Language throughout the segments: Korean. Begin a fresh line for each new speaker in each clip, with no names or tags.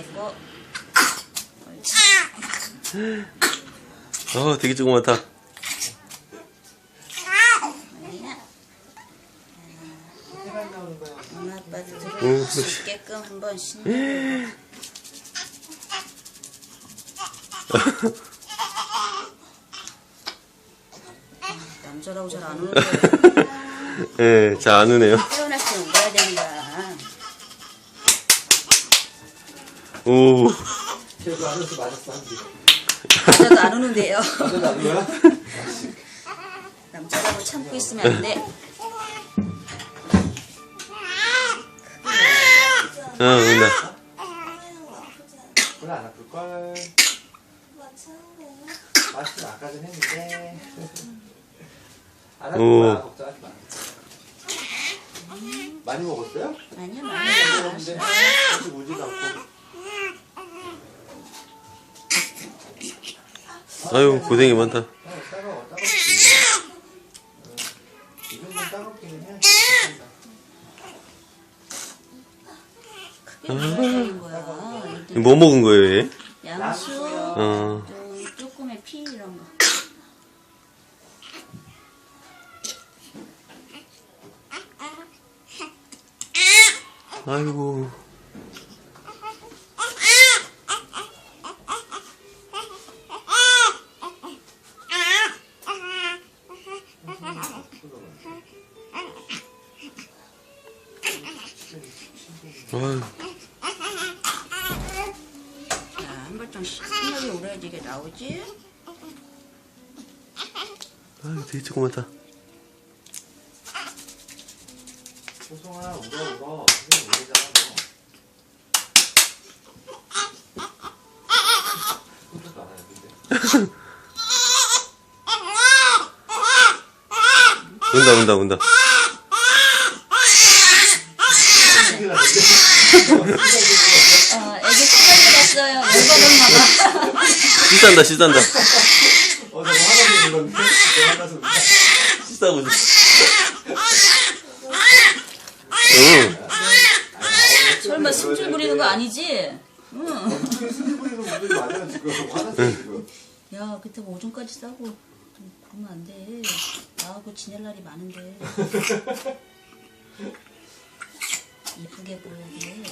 내거
어, 되게 조그맣다.
엄마 아빠도
오.
들을 수 있게끔 한번 신나. 남자라고 잘 안 오는데
예, 잘 안 우네요. 오,
그래도 안에서 맞았어 한 개.
남자도 안.
맞아 거야?
남자라고 참고 있으면 안 돼.
어, 온다.
별로 안 아플 걸. 마스크 아까 전 했는데. 안 아플
오.
거야 걱정하지 마. 많이 먹었어요?
아니야,
많이
많이
먹었는데 아직 울지도 않고.
아유, 고생이 많다.
거야. 애들
뭐 먹은 거예요, 얘?
양수,
어,
또 조금의 피 이런 거.
아이고. 아유,
자, 한 발짝 신나게 울어야지 이게 나오지?
아유, 되게 조그맣다.
소송아 울어 울어. 선생님 울잖아 너. 손도 안 하는데.
운다, 운다, 운다.
어, 애기 수건이 났어요. 열받았나 봐.
씻한다, 씻한다.
어, 나 화장실 물었는데? 내가 화장실?
씻다고. 응.
설마 숨줄 부리는 거 아니지? 응.
많아요, 지금. 지금.
야, 그때 뭐 오줌까지 싸고 좀 그러면 안 돼. 나하고 지낼 날이 많은데. 이쁘게 보여야 돼.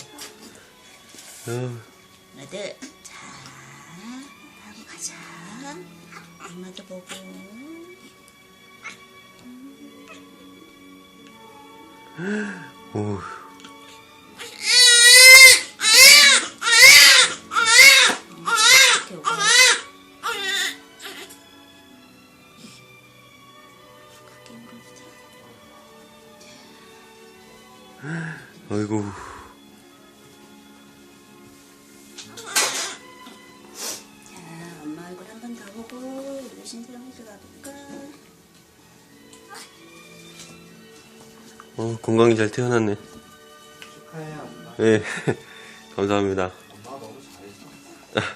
어,
아들, 자, 하고 가자. 엄마도 보고.
오. 아이고. 어, 건강히 잘 태어났네.
축하해, 엄마.
예. 감사합니다.
엄마가 너무 잘했어.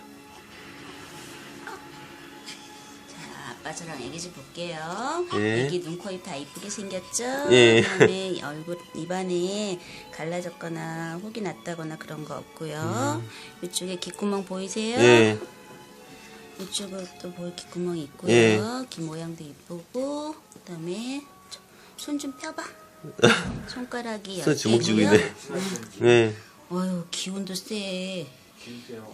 자, 아빠 저랑 애기 좀 볼게요.
예.
애기 눈, 코, 입 다 이쁘게 생겼죠?
예.
그다음에 얼굴, 입안에 갈라졌거나 혹이 났다거나 그런 거 없고요. 이쪽에 귓구멍 보이세요?
음. 예.
이쪽도 보 귓구멍이 있고요.
예.
귀 모양도 이쁘고 그 다음에 손 좀 펴봐. 손가락이
손 주먹 쥐고
열
있네.
개고요.
네.
어휴 기운도 세.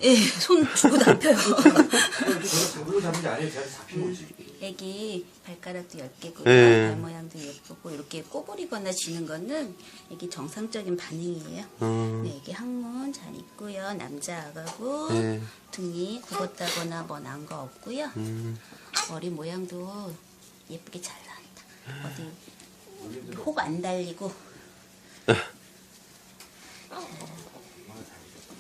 예, 손 주고 다 펴요.
이거 잡으로 잡는 게 아니에요. 제가 잡힌 거지.
애기 발가락도 10개고요.
네.
발 모양도 예쁘고 이렇게 꼬부리거나 쥐는 거는 애기 정상적인 반응이에요.
어,
네, 애기 항문 잘 있고요. 남자 아가고
네.
등이 굽었다거나 뭐 난 거 없고요.
음,
머리 모양도 예쁘게 잘 나왔다. 어디 혹 안 달리고